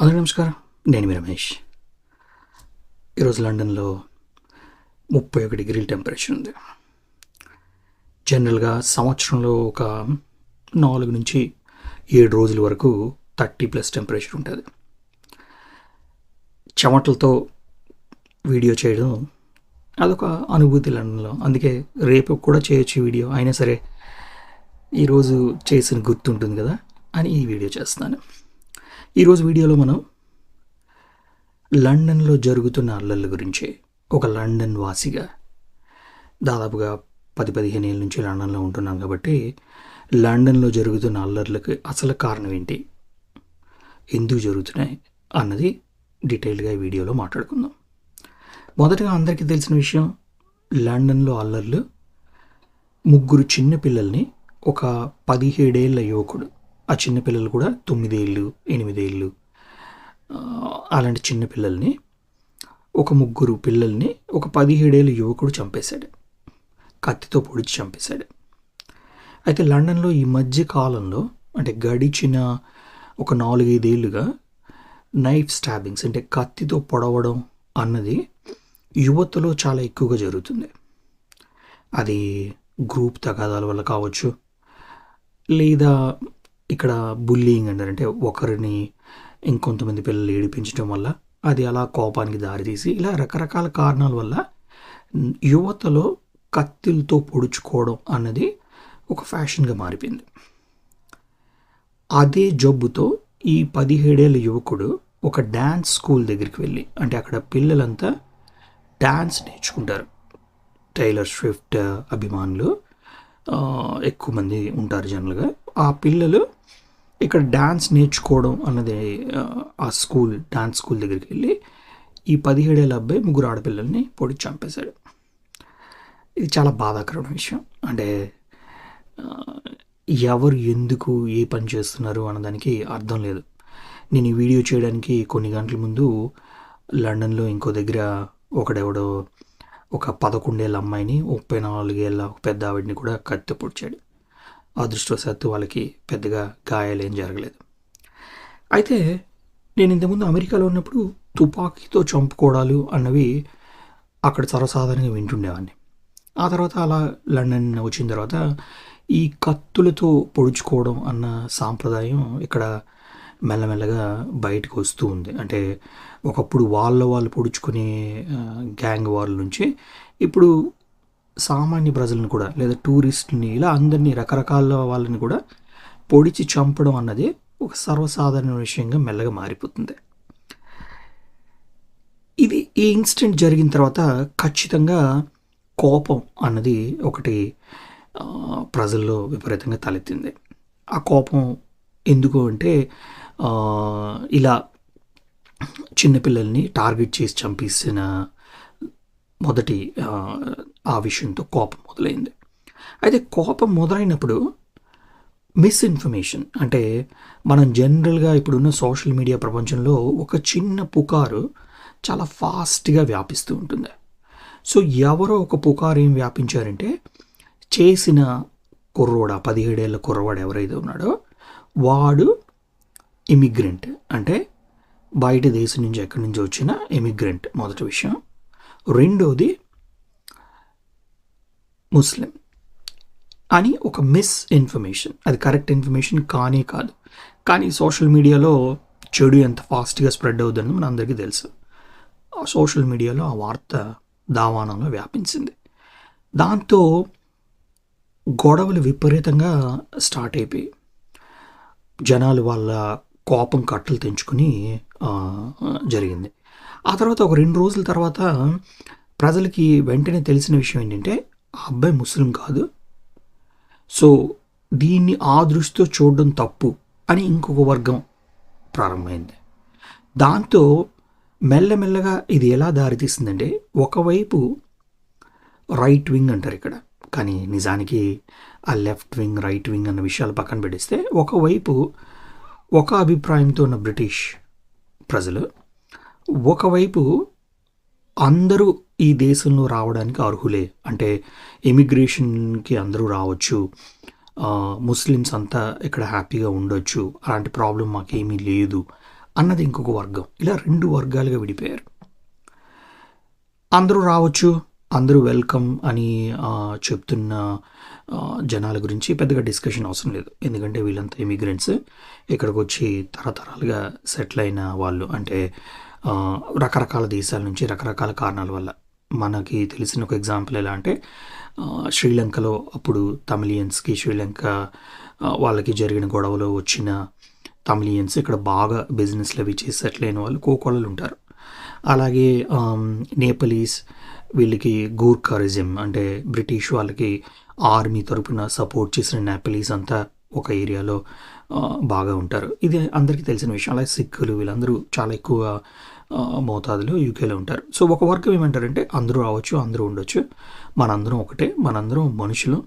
అందరూ నమస్కారం. నేను మీ రమేష్. ఈరోజు లండన్లో ముప్పై ఒక డిగ్రీల టెంపరేచర్ ఉంది. జనరల్గా సంవత్సరంలో ఒక నాలుగు నుంచి ఏడు రోజుల వరకు థర్టీ ప్లస్ టెంపరేచర్ ఉంటుంది. చెమటలతో వీడియో చేయడం అదొక అనుభూతి లండన్లో. అందుకే రేపు కూడా చేయొచ్చు వీడియో. అయినా సరే ఈరోజు చేసిన గుర్తుంటుంది కదా అని ఈ వీడియో చేస్తున్నాను ఈరోజు వీడియోలో మనం లండన్లో జరుగుతున్న అల్లర్ల గురించి ఒక లండన్ వాసిగా దాదాపుగా పది పదిహేను ఏళ్ళ నుంచి లండన్లో ఉంటున్నాను కాబట్టి లండన్లో జరుగుతున్న అల్లర్లకు అసలు కారణం ఏంటి? ఎందుకు జరుగుతున్నాయి? అన్నది డీటెయిల్డ్గా ఈ వీడియోలో మాట్లాడుకుందాం. మొదటగా అందరికీ తెలిసిన విషయం లండన్లో అల్లర్లు ముగ్గురు చిన్న పిల్లల్ని ఒక పదిహేడేళ్ళ యువకుడు ఆ చిన్న పిల్లలు కూడా తొమ్మిదేళ్ళు ఎనిమిదేళ్ళు. అలాంటి చిన్న పిల్లల్ని ఒక ముగ్గురు పిల్లల్ని ఒక పదిహేడేళ్ళ యువకుడు చంపేశాడు. కత్తితో పొడిచి చంపేశాడు. అయితే లండన్లో ఈ మధ్య కాలంలో అంటే గడిచిన ఒక నాలుగైదేళ్ళుగా నైఫ్ స్టాబింగ్స్ అంటే కత్తితో పొడవడం అన్నది యువతలో చాలా ఎక్కువగా జరుగుతుంది. అది గ్రూప్ తగాదాల వల్ల కావచ్చు లేదా ఇక్కడ బుల్లింగ్ అంటారు అంటే ఒకరిని ఇంకొంతమంది పిల్లలు ఏడిపించడం వల్ల అది అలా కోపానికి దారితీసి ఇలా రకరకాల కారణాల వల్ల యువతలో కత్తిలతో పొడుచుకోవడం అన్నది ఒక ఫ్యాషన్గా మారిపోయింది. అదే జబ్బుతో ఈ పదిహేడేళ్ళ యువకుడు ఒక డ్యాన్స్ స్కూల్ దగ్గరికి వెళ్ళి అంటే అక్కడ పిల్లలంతా డ్యాన్స్ నేర్చుకుంటారు. టైలర్ స్విఫ్ట్ అభిమానులు ఎక్కువ మంది ఉంటారు జనరల్గా. ఆ పిల్లలు ఇక్కడ డ్యాన్స్ నేర్చుకోవడం అన్నది ఆ, స్కూల్ డ్యాన్స్ స్కూల్ దగ్గరికి వెళ్ళి ఈ పదిహేడేళ్ళ అబ్బాయి ముగ్గురు ఆడపిల్లల్ని పొడి చంపేశాడు. ఇది చాలా బాధాకరమైన విషయం. అంటే ఎవరు ఎందుకు ఏ పని చేస్తున్నారు అన్నదానికి అర్థం లేదు. నేను ఈ వీడియో చేయడానికి కొన్ని గంటల ముందు లండన్లో ఇంకో దగ్గర ఒకడెవడో ఒక పదకొండేళ్ళ అమ్మాయిని ముప్పై నాలుగేళ్ళ పెద్ద ఆవిడని కూడా కత్తి పొడిచాడు అదృష్టవశాత్తు వాళ్ళకి పెద్దగా గాయాలు ఏం జరగలేదు. అయితే నేను ఇంతకుముందు అమెరికాలో ఉన్నప్పుడు తుపాకీతో చంపుకోవడాలు అన్నవి అక్కడ సర్వసాధారణంగా వింటుండేవాడిని. ఆ తర్వాత అలా లండన్ వచ్చిన తర్వాత ఈ కత్తులతో పొడుచుకోవడం అన్న సాంప్రదాయం ఇక్కడ మెల్లమెల్లగా బయటకు వస్తూ ఉంది. అంటే ఒకప్పుడు వాళ్ళ వాళ్ళు పొడుచుకునే గ్యాంగ్ వాళ్ళ నుంచి ఇప్పుడు సామాన్య ప్రజలను కూడా లేదా టూరిస్టుని ఇలా అందరినీ రకరకాల వాళ్ళని కూడా పొడిచి చంపడం అన్నది ఒక సర్వసాధారణ విషయంగా మెల్లగా మారిపోతుంది. ఇది ఈ ఇన్సిడెంట్ జరిగిన తర్వాత ఖచ్చితంగా కోపం అన్నది ఒకటి ప్రజల్లో విపరీతంగా తలెత్తింది. ఆ కోపం ఎందుకు అంటే ఇలా చిన్నపిల్లల్ని టార్గెట్ చేసి చంపేసిన మొదటి ఆ, విషయంతో కోపం మొదలైంది. అయితే కోపం మొదలైనప్పుడు మిస్ఇన్ఫర్మేషన్ అంటే మనం జనరల్గా ఇప్పుడున్న సోషల్ మీడియా ప్రపంచంలో ఒక చిన్న పుకారు చాలా ఫాస్ట్గా వ్యాపిస్తూ ఉంటుంది. సో ఎవరో ఒక పుకారు ఏం వ్యాపించారంటే చేసిన కుర్రోడ పదిహేడేళ్ళ కుర్రవాడు ఎవరైతే ఉన్నాడో వాడు ఇమిగ్రెంట్ అంటే బయట దేశం నుంచి ఎక్కడి నుంచి వచ్చిన ఎమిగ్రెంట్ మొదటి విషయం. రెండోది ముస్లిం. అని ఒక మిస్ ఇన్ఫర్మేషన్ అది కరెక్ట్ ఇన్ఫర్మేషన్ కానే కాదు. కానీ సోషల్ మీడియాలో చెడు ఎంత ఫాస్ట్గా స్ప్రెడ్ అవుతుందని మన అందరికీ తెలుసు. ఆ సోషల్ మీడియాలో ఆ వార్త దావానంగా వ్యాపించింది. దాంతో గొడవలు విపరీతంగా స్టార్ట్ అయిపోయి జనాలు వాళ్ళ కోపం కట్టలు తెంచుకుని జరిగింది. ఆ తర్వాత ఒక రెండు రోజుల తర్వాత ప్రజలకి వెంటనే తెలిసిన విషయం ఏంటంటే ఆ అబ్బాయి ముస్లిం కాదు. సో దీన్ని ఆ దృష్టితో చూడడం తప్పు అని ఇంకొక వర్గం ప్రారంభమైంది. దాంతో మెల్లమెల్లగా ఇది ఎలా దారితీస్తుందంటే ఒకవైపు రైట్ వింగ్ అంటారు ఇక్కడ. కానీ నిజానికి ఆ లెఫ్ట్ వింగ్ రైట్ వింగ్ అన్న విషయాలు పక్కన పెట్టేస్తే ఒకవైపు ఒక అభిప్రాయంతో ఉన్న బ్రిటిష్ ప్రజలు ఒకవైపు అందరూ ఈ దేశంలో రావడానికి అర్హులే. అంటే ఇమిగ్రేషన్కి అందరూ రావచ్చు. ముస్లిమ్స్ అంతా ఇక్కడ హ్యాపీగా ఉండొచ్చు. అలాంటి ప్రాబ్లం మాకేమీ లేదు అన్నది ఇంకొక వర్గం. ఇలా రెండు వర్గాలుగా విడిపోయారు. అందరూ రావచ్చు అందరూ వెల్కమ్ అని చెప్తున్న జనాల గురించి పెద్దగా డిస్కషన్ అవసరం లేదు. ఎందుకంటే వీళ్ళంతా ఇమిగ్రెంట్స్. ఇక్కడికి వచ్చి తరతరాలుగా సెటిల్ అయిన వాళ్ళు. అంటే రకరకాల దేశాల నుంచి రకరకాల కారణాల వల్ల మనకి తెలిసిన ఒక ఎగ్జాంపుల్ ఎలా అంటే శ్రీలంకలో అప్పుడు తమిలియన్స్కి శ్రీలంక వాళ్ళకి జరిగిన గొడవలో వచ్చిన తమిలియన్స్ ఇక్కడ బాగా బిజినెస్లు అవి చేసి సెటిల్ అయిన వాళ్ళు కోకోళ్ళు ఉంటారు. అలాగే నేపలీస్ వీళ్ళకి గూర్ఖారిజం అంటే బ్రిటిష్ వాళ్ళకి ఆర్మీ తరపున సపోర్ట్ చేసిన నేపలీస్ అంతా ఒక ఏరియాలో బాగా ఉంటారు. ఇది అందరికీ తెలిసిన విషయం. అలాగే సిక్కులు వీళ్ళందరూ చాలా ఎక్కువ మోతాదులో యూకేలో ఉంటారు. సో ఒక వర్గం ఏమంటారంటే అందరూ రావచ్చు అందరూ ఉండొచ్చు. మనందరం ఒకటే మనందరం మనుషులు.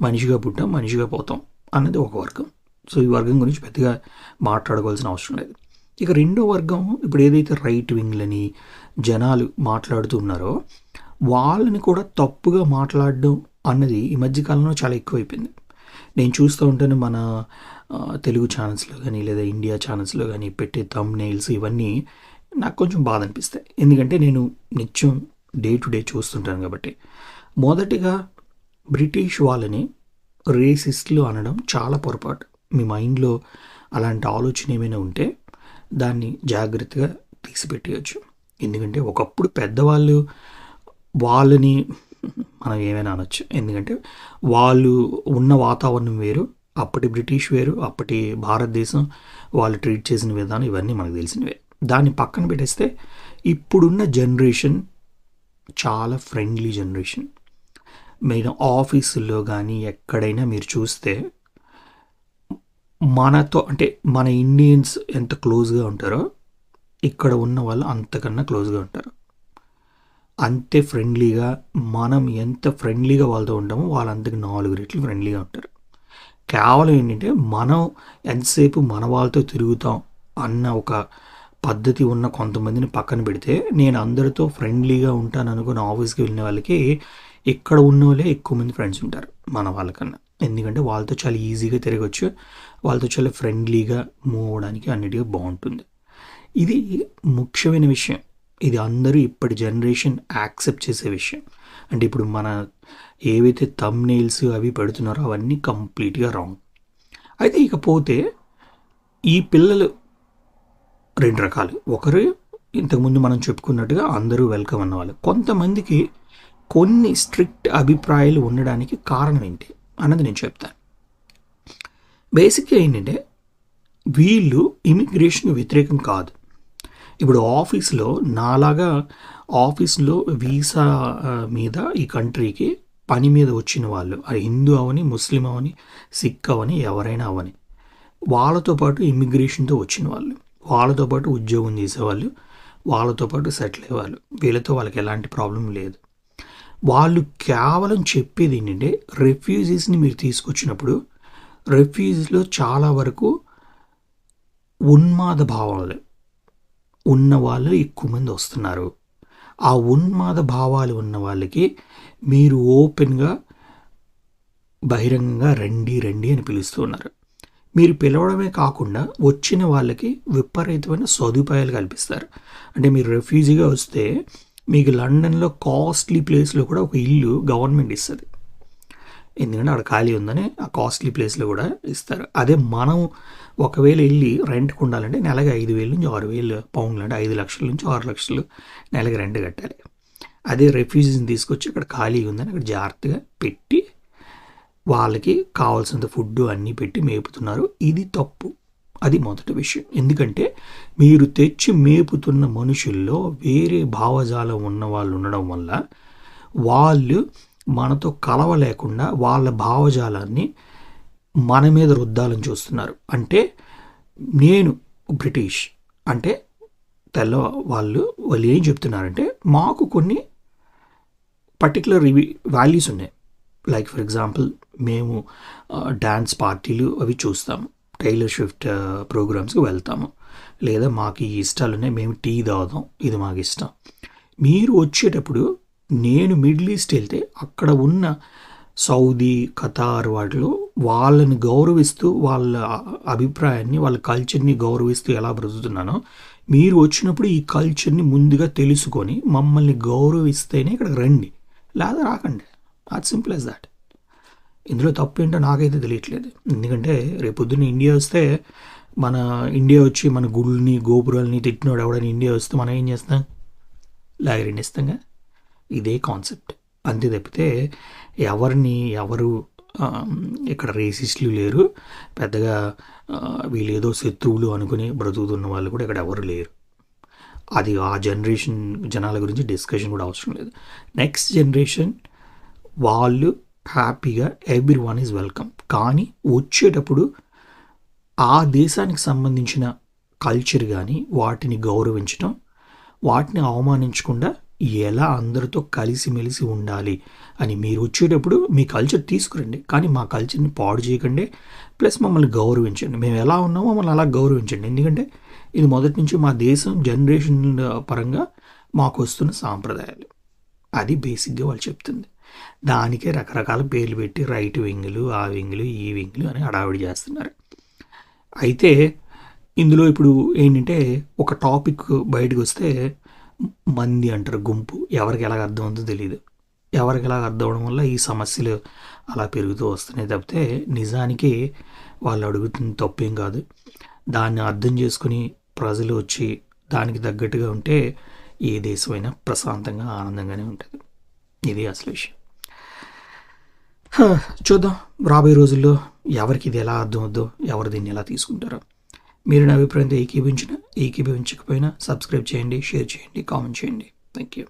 మనిషిగా పుట్టాం మనిషిగా పోతాం అన్నది ఒక వర్గం. సో ఈ వర్గం గురించి పెద్దగా మాట్లాడుకోవాల్సిన అవసరం లేదు. ఇక రెండో వర్గం ఇప్పుడు ఏదైతే రైట్ వింగ్లని జనాలు మాట్లాడుతూ ఉన్నారో వాళ్ళని కూడా తప్పుగా మాట్లాడడం అన్నది ఈ మధ్యకాలంలో చాలా ఎక్కువైపోయింది. నేను చూస్తూ ఉంటాను మన తెలుగు ఛానల్స్లో కానీ లేదా ఇండియా ఛానల్స్లో కానీ పెట్టే తమ్ నెయిల్స్ ఇవన్నీ నాకు కొంచెం బాధ అనిపిస్తాయి. ఎందుకంటే నేను నిత్యం డే టు డే చూస్తుంటాను కాబట్టి. మొదటిగా బ్రిటిష్ వాళ్ళని రేసిస్ట్లు అనడం చాలా పొరపాటు. మీ మైండ్లో అలాంటి ఆలోచన ఏమైనా ఉంటే దాన్ని జాగ్రత్తగా తీసిపెట్టేయచ్చు. ఎందుకంటే ఒకప్పుడు పెద్దవాళ్ళు వాళ్ళని మనం ఏమైనా అనొచ్చు. ఎందుకంటే వాళ్ళు ఉన్న వాతావరణం వేరు అప్పటి బ్రిటిష్ వేరు అప్పటి భారతదేశం వాళ్ళు ట్రీట్ చేసిన విధానం ఇవన్నీ మనకు తెలిసినవే. దాన్ని పక్కన పెట్టేస్తే ఇప్పుడున్న జనరేషన్ చాలా ఫ్రెండ్లీ జనరేషన్. మీరు ఆఫీసుల్లో కానీ ఎక్కడైనా మీరు చూస్తే మనతో అంటే మన ఇండియన్స్ ఎంత క్లోజ్గా ఉంటారో ఇక్కడ ఉన్న వాళ్ళు అంతకన్నా క్లోజ్గా ఉంటారు. అంతే ఫ్రెండ్లీగా మనం ఎంత ఫ్రెండ్లీగా వాళ్ళతో ఉంటామో వాళ్ళు అంతకు నాలుగు రెట్లు ఫ్రెండ్లీగా ఉంటారు. కేవలం ఏంటంటే మనం ఎంతసేపు మన వాళ్ళతో తిరుగుతాం అన్న ఒక పద్ధతి ఉన్న కొంతమందిని పక్కన పెడితే నేను అందరితో ఫ్రెండ్లీగా ఉంటాను అనుకున్న ఆఫీస్కి వెళ్ళిన వాళ్ళకి ఇక్కడ ఉన్న వాళ్ళే ఎక్కువ మంది ఫ్రెండ్స్ ఉంటారు మన వాళ్ళకన్నా. ఎందుకంటే వాళ్ళతో చాలా ఈజీగా తిరగచ్చు వాళ్ళతో చాలా ఫ్రెండ్లీగా మూవ్ అవ్వడానికి అన్నిటిగా బాగుంటుంది. ఇది ముఖ్యమైన విషయం. ఇది అందరూ ఇప్పటి జనరేషన్ యాక్సెప్ట్ చేసే విషయం. అంటే ఇప్పుడు మన ఏవైతే తమ్ నెయిల్స్ అవి పెడుతున్నారో అవన్నీ కంప్లీట్గా రాంగ్ అయితే ఇకపోతే ఈ పిల్లలు రెండు రకాలు. ఒకరు ఇంతకుముందు మనం చెప్పుకున్నట్టుగా అందరూ వెల్కమ్ అన్నవాళ్ళు. కొంతమందికి కొన్ని స్ట్రిక్ట్ అభిప్రాయాలు ఉండడానికి కారణం ఏంటి అన్నది నేను చెప్తాను. బేసిక్గా ఏంటంటే వీళ్ళు ఇమిగ్రేషన్ వ్యతిరేకం కాదు. ఇప్పుడు ఆఫీస్లో నాలాగా ఆఫీస్లో వీసా మీద ఈ కంట్రీకి పని మీద వచ్చిన వాళ్ళు అది హిందూ అవని ముస్లిం అవని సిక్ అవని ఎవరైనా అవని వాళ్ళతో పాటు ఇమిగ్రేషన్తో వచ్చిన వాళ్ళు వాళ్ళతో పాటు ఉద్యోగం చేసేవాళ్ళు వాళ్ళతో పాటు సెటిల్ అయ్యేవాళ్ళు వీళ్ళతో వాళ్ళకి ఎలాంటి ప్రాబ్లం లేదు. వాళ్ళు కేవలం చెప్పేది ఏంటంటే రెఫ్యూజీస్ని మీరు తీసుకొచ్చినప్పుడు రెఫ్యూజీస్లో చాలా వరకు ఉన్మాద భావాలు ఉన్న వాళ్ళు ఎక్కువ మంది వస్తున్నారు. ఆ ఉన్మాద భావాలు ఉన్న వాళ్ళకి మీరు ఓపెన్గా బహిరంగంగా రండి రండి అని పిలుస్తూ ఉన్నారు. మీరు పిలవడమే కాకుండా వచ్చిన వాళ్ళకి విపరీతమైన సదుపాయాలు కల్పిస్తారు. అంటే మీరు రెఫ్యూజీగా వస్తే మీకు లండన్లో కాస్ట్లీ ప్లేస్లో కూడా ఒక ఇల్లు గవర్నమెంట్ ఇస్తుంది. ఎందుకంటే అక్కడ ఖాళీ ఉందని ఆ కాస్ట్లీ ప్లేస్లో కూడా ఇస్తారు. అదే మనం ఒకవేళ వెళ్ళి రెంట్కి ఉండాలంటే నెలకి ఐదు వేలు నుంచి ఆరు వేలు పౌండ్లు అంటే ఐదు లక్షల నుంచి ఆరు లక్షలు నెలకి రెంట్ కట్టాలి. అదే రెఫ్యూజీస్ని తీసుకొచ్చి అక్కడ ఖాళీ ఉందని అక్కడ జాగ్రత్తగా పెట్టి వాళ్ళకి కావాల్సినంత ఫుడ్ అన్నీ పెట్టి మేపుతున్నారు. ఇది తప్పు. అది మొదటి విషయం. ఎందుకంటే మీరు తెచ్చి మేపుతున్న మనుషుల్లో వేరే భావజాలం ఉన్న వాళ్ళు ఉండడం వల్ల వాళ్ళు మనతో కలవలేకుండా వాళ్ళ భావజాలాన్ని మన మీద రుద్దాలని చూస్తున్నారు. అంటే నేను బ్రిటిష్. అంటే తెల్ల వాళ్ళు వాళ్ళు ఏం చెప్తున్నారంటే మాకు కొన్ని పర్టికులర్ ఇవి వాల్యూస్ ఉన్నాయి. లైక్ ఫర్ ఎగ్జాంపుల్ మేము డ్యాన్స్ పార్టీలు అవి చూస్తాము. టైలర్ షిఫ్ట్ ప్రోగ్రామ్స్కి వెళ్తాము. లేదా మాకు ఈ ఇష్టాలు ఉన్నాయి మేము టీ తాగుదాం ఇది మాకు ఇష్టం. మీరు వచ్చేటప్పుడు నేను మిడిల్ ఈస్ట్ వెళ్తే అక్కడ ఉన్న సౌదీ ఖతార్ వాటిలో వాళ్ళని గౌరవిస్తూ వాళ్ళ అభిప్రాయాన్ని వాళ్ళ కల్చర్ని గౌరవిస్తూ ఎలా బ్రతుకుతున్నానో మీరు వచ్చినప్పుడు ఈ కల్చర్ని ముందుగా తెలుసుకొని మమ్మల్ని గౌరవిస్తేనే ఇక్కడ రండి. లేదా రాకండి. అది సింపుల్ యాజ్ దాట్ ఇందులో తప్పు ఏంటో నాకైతే తెలియట్లేదు. ఎందుకంటే రేపొద్దున్న ఇండియా వస్తే మన ఇండియా వచ్చి మన గుళ్ళని గోపురాలని తిట్టినోడు ఎవడని ఇండియా వస్తే మనం ఏం చేస్తాం? లాగరిండిస్తాంగా ఇదే కాన్సెప్ట్. అంతే తప్పితే ఎవరిని ఎవరు ఇక్కడ రేసిస్టులు లేరు. పెద్దగా వీళ్ళేదో వీళ్ళు ఏదో శత్రువులు అనుకుని బ్రతుకుతున్న వాళ్ళు కూడా ఇక్కడ ఎవరు లేరు. అది ఆ జనరేషన్ జనాల గురించి డిస్కషన్ కూడా అవసరం లేదు. నెక్స్ట్ జనరేషన్ వాళ్ళు హ్యాపీగా ఎవ్రీ వన్ ఈజ్ వెల్కమ్. కానీ వచ్చేటప్పుడు ఆ దేశానికి సంబంధించిన కల్చర్ కానీ వాటిని గౌరవించడం వాటిని అవమానించకుండా ఎలా అందరితో కలిసిమెలిసి ఉండాలి అని మీరు వచ్చేటప్పుడు మీ కల్చర్ తీసుకురండి. కానీ మా కల్చర్ని పాడు చేయకండి. ప్లస్ మమ్మల్ని గౌరవించండి. మేము ఎలా ఉన్నామో మమ్మల్ని అలా గౌరవించండి. ఎందుకంటే ఇది మొదటి నుంచి మా దేశం జనరేషన్ పరంగా మాకు వస్తున్న సాంప్రదాయాలు. అది బేసిక్గా వాళ్ళు చెప్తుంది. దానికే రకరకాల పేర్లు పెట్టి రైట్ వింగ్లు ఆ వింగ్లు ఈ వింగ్లు అని హడావిడి చేస్తున్నారు. అయితే ఇందులో ఇప్పుడు ఏంటంటే ఒక టాపిక్ బయటకు వస్తే మంది అంటారు గుంపు. ఎవరికి ఎలాగ అర్థం అవుతుందో తెలియదు ఎవరికి ఎలాగ అర్థం అవడం వల్ల ఈ సమస్యలు అలా పెరుగుతూ వస్తున్నాయి తప్పితే నిజానికి వాళ్ళు అడుగుతున్న తప్పేం కాదు. దాన్ని అర్థం చేసుకుని ప్రజలు వచ్చి దానికి తగ్గట్టుగా ఉంటే ఏ దేశమైనా ప్రశాంతంగా ఆనందంగానే ఉంటుంది. ఇది అసలు విషయం. చూద్దాం. రాబోయే రోజుల్లో ఎవరికి ఇది ఎలా అర్థం అవుద్దో ఎవరు దీన్ని ఎలా తీసుకుంటారో. మీరు నా అభిప్రాయంతో ఏకీభించిన ఏకీభవించకపోయినా సబ్స్క్రైబ్ చేయండి షేర్ చేయండి కామెంట్ చేయండి. Thank you